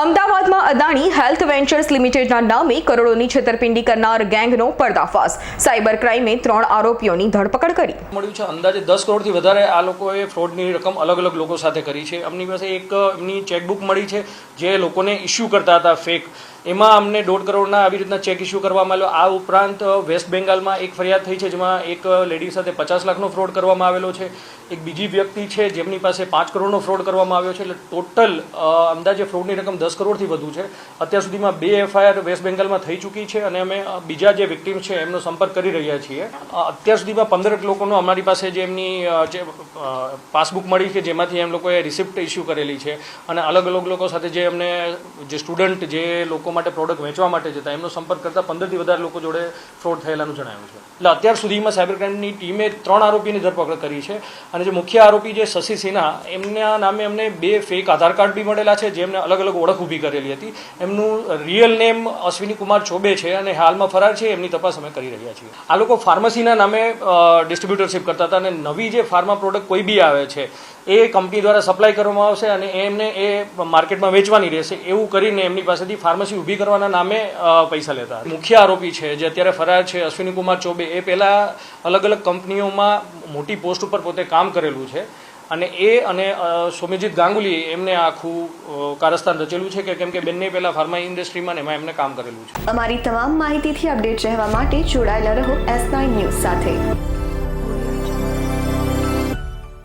અમદાવાદમાં Adani health ventures લિમિટેડના નામે કરોડોની છેતરપિંડી કરનાર ગેંગનો પર્દાફાશ. સાયબર ક્રાઇમે ત્રણ આરોપીઓની ધરપકડ કરી. મળ્યું છે, અંદાજે દસ કરોડથી વધારે આ લોકોએ ફ્રોડની રકમ અલગ અલગ લોકો સાથે કરી છે. એમની પાસે એક, એમની ચેકબુક મળી છે, જે લોકોને ઇસ્યુ કરતા હતા ફેક. એમાં અમને દોઢ કરોડના આવી રીતના ચેક ઇસ્યુ કરવામાં આવેલો આ ઉપરાંત વેસ્ટ બેંગાલમાં એક ફરિયાદ થઈ છે, જેમાં એક લેડી સાથે પચાસ લાખનો ફ્રોડ કરવામાં આવેલો છે. એક બીજી વ્યક્તિ છે, જેમની પાસે પાંચ કરોડનો ફ્રોડ કરવામાં આવ્યો છે. એટલે ટોટલ અંદાજે ફ્રોડની રકમ દસ કરોડથી વધુ છે. અત્યાર સુધીમાં બે એફઆઈઆર વેસ્ટ બેંગાલમાં થઈ ચૂકી છે અને અમે બીજા જે વિક્ટીમ છે, એમનો સંપર્ક કરી રહ્યા છીએ. અત્યાર સુધીમાં પંદર લોકોનો અમારી પાસે જે એમની જે પાસબુક મળી કે જેમાંથી એમ લોકોએ રિસિપ્ટ ઇસ્યુ કરેલી છે. અને અલગ અલગ લોકો સાથે જે અમને, જે સ્ટુડન્ટ જે લોકો માટે પ્રોડક્ટ વેચવા માટે જતા, એમનો સંપર્ક કરતા પંદરથી વધારે લોકો જોડે ફ્રોડ થયેલાનું જણાવ્યું છે. એટલે અત્યાર સુધીમાં સાયબર ક્રાઇમની ટીમે ત્રણ આરોપીની ધરપકડ કરી છે. અને જે મુખ્ય આરોપી જે શશી સિન્હા, એમના નામે અમને બે ફેક આધાર કાર્ડ બી મળેલા છે જેમને અલગ અલગ ઓળખ ઊભી કરેલી હતી. એમનું રિયલ નેમ અશ્વિની કુમાર ચોબે છે અને હાલમાં ફરાર છે, એમની તપાસ અમે કરી રહ્યા છીએ. આ લોકો ફાર્મસીના નામે ડિસ્ટ્રીબ્યુટરશીપ કરતા હતા અને નવી જે ફાર્મા પ્રોડક્ટ કોઈ બી આવે છે, એ કંપની દ્વારા સપ્લાય કરવામાં આવશે અને એમને એ માર્કેટમાં વેચવાની રહેશે. એવું કરીને એમની પાસેથી ફાર્મસી ઊભી કરવાના નામે પૈસા લેતા મુખ્ય આરોપી છે, જે અત્યારે ફરાર છે, અશ્વિની કુમાર ચોબે, એ પહેલાં અલગ અલગ કંપનીઓમાં મોટી પોસ્ટ ઉપર પોતે કામ કરેલું છે. અને એ અને સોમ્યજીત ગાંગુલી, એમને આખું કારસ્તાન રચેલું છે કે કેમ કે બંને પહેલા ફાર્મા ઇન્ડસ્ટ્રીમાં એમાં એમને કામ કરેલું છે. અમારી તમામ માહિતીથી અપડેટ રહેવા માટે જોડાયેલા રહો એસ નાઇન ન્યૂઝ સાથે.